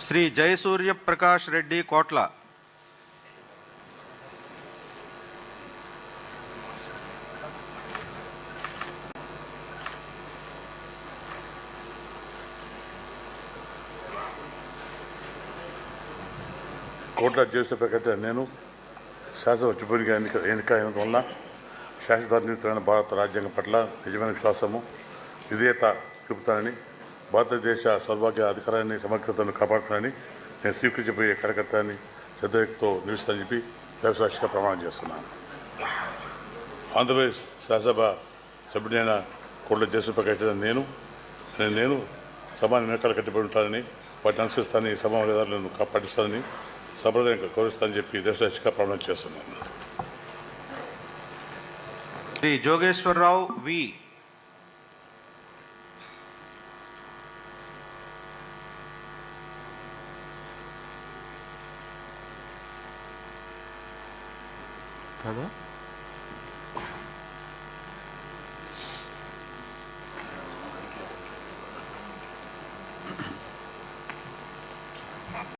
శ్రీ జయసూర్య ప్రకాష్ రెడ్డి కోట్ల. కోట్ల జయసూర్య ప్రకాష్ నేను శాసన సభ్యునిగా ఎన్నిక ఎన్నిక అయిన వలన శాసనధార్మికమైన భారత రాజ్యాంగం పట్ల నిజమైన విశ్వాసము విధేయత చూపుతానని భారతదేశ సౌభాగ్య అధికారాన్ని సమగ్రతను కాపాడుతానని నేను స్వీకరించబోయే కార్యకర్తని శ్రద్ధతో నిలుస్తానని చెప్పి వ్యవసాయిగా ప్రమాణం చేస్తున్నాను. ఆంధ్రప్రదేశ్ శాసనసభ సభ్యుడైన కోట్ల చేసే నేను నేను- నేను సభ వెనకాల కట్టుబడి ఉంటానని వాటిని అనుసరిస్తానని సమావేశాలను పాటిస్తానని సంప్రదాయం గౌరవిస్తానని చెప్పి దేశరాశిగా ప్రమాణం చేస్తున్నాను. శ్రీ జోగేశ్వరరావు వి. 봐봐